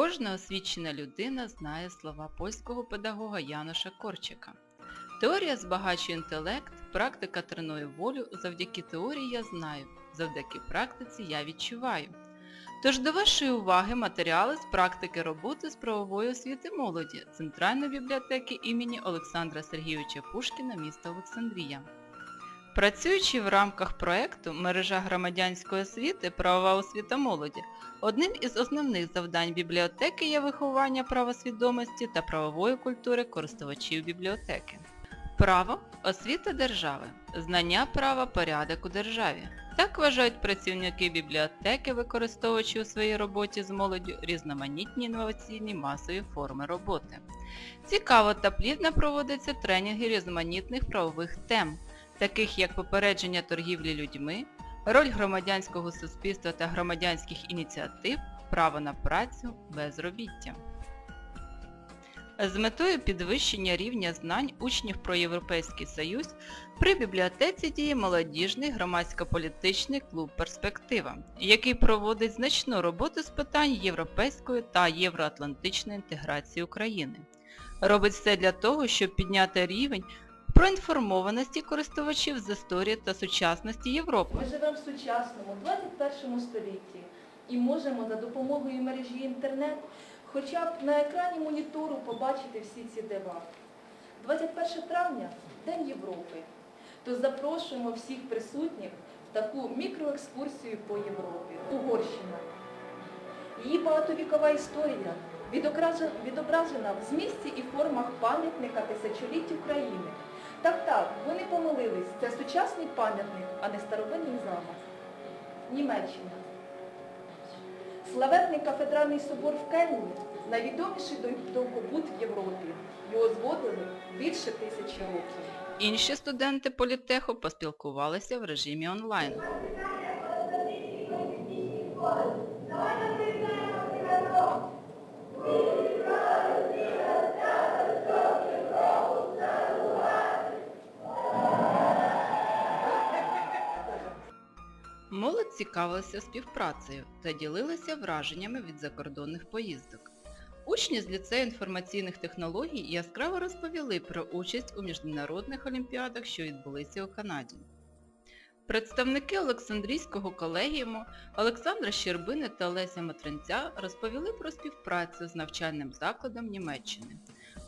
Кожна освічена людина знає слова польського педагога Януша Корчика. Теорія збагачує інтелект, практика тренує волю, завдяки теорії я знаю, завдяки практиці я відчуваю. Тож до вашої уваги матеріали з практики роботи з правової освіти молоді Центральної бібліотеки імені Олександра Сергійовича Пушкіна міста Олександрія. Працюючи в рамках проєкту Мережа громадянської освіти Правова освіта молоді, одним із основних завдань бібліотеки є виховання правосвідомості та правової культури користувачів бібліотеки. Право – освіта держави, знання права – порядок у державі. Так вважають працівники бібліотеки, використовуючи у своїй роботі з молоддю різноманітні інноваційні масові форми роботи. Цікаво та плідно проводяться тренінги різноманітних правових тем, таких як попередження торгівлі людьми, роль громадянського суспільства та громадянських ініціатив, право на працю, безробіття. З метою підвищення рівня знань учнів про Європейський Союз при бібліотеці діє молодіжний громадсько-політичний клуб «Перспектива», який проводить значну роботу з питань європейської та євроатлантичної інтеграції України. Робить все для того, щоб підняти рівень проінформованості користувачів з історії та сучасності Європи. Ми живемо в сучасному 21 столітті і можемо за допомогою мережі інтернет хоча б на екрані монітору побачити всі ці дива. 21 травня – День Європи. То запрошуємо всіх присутніх в таку мікроекскурсію по Європі. Угорщина. Її багатовікова історія відображена, в змісті і формах пам'ятника тисячоліть України. Так, так, ви не помилились, це сучасний пам'ятник, а не старовинний замок. Німеччина. Славетний кафедральний собор в Кельні – найвідоміший дов- довгобут в Європі. Його зводили більше тисячі років. Інші студенти політеху поспілкувалися в режимі онлайн. Молодь цікавилася співпрацею та ділилася враженнями від закордонних поїздок. Учні з ліцею інформаційних технологій яскраво розповіли про участь у міжнародних олімпіадах, що відбулися у Канаді. Представники Олександрійського колегіуму Олександра Щербини та Олеся Матринця розповіли про співпрацю з навчальним закладом Німеччини.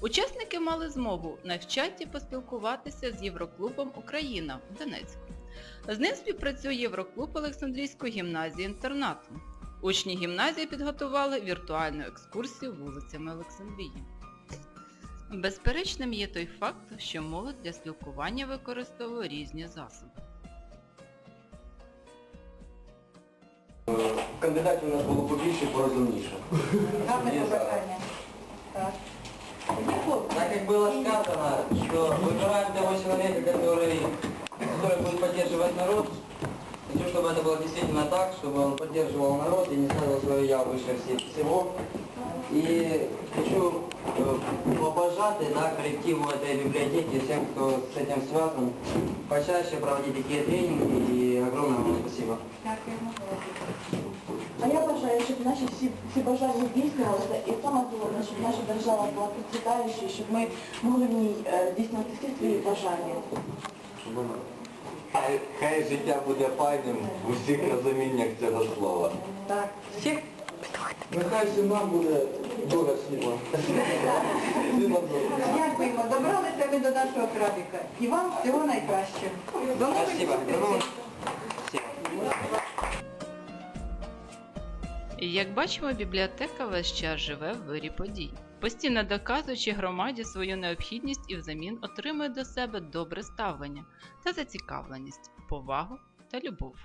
Учасники мали змогу на вчаті поспілкуватися з Євроклубом Україна в Донецьку. З ним співпрацює Євроклуб Олександрійської гімназії інтернату. Учні гімназії підготували віртуальну екскурсію вулицями Олександрії. Безперечним є той факт, що молодь для спілкування використовує різні засоби. Кандидатів у нас було побільше, порозумніше. Гарне Є побажання. Так. Так как было сказано, что выбираем того человека, который, который будет поддерживать народ, хочу, чтобы это было действительно так, чтобы он поддерживал народ и не ставил свое я выше всех- всего. И хочу э, побажати да, коллективу этой библиотеки, всем, кто с этим связан, почаще проводить такие тренинги и огромное вам спасибо. Дякуємо. А я бажаю, щоб наші всі, всі бажання здійснювалися, і саме головне, щоб наша держава була процвітаючою, щоб ми могли в ній е, здійснювати всі свої бажання. Хай, хай життя буде файним в усіх розуміннях цього слова. Так. Всіх Нехай зима буде світла. Світла дякуємо. Добралися ви до нашого крабіка. І вам всього найкращого. До нових зустрічей. І як бачимо, бібліотека весь час живе в вирі подій, постійно доказуючи громаді свою необхідність і взамін отримує до себе добре ставлення та зацікавленість, повагу та любов.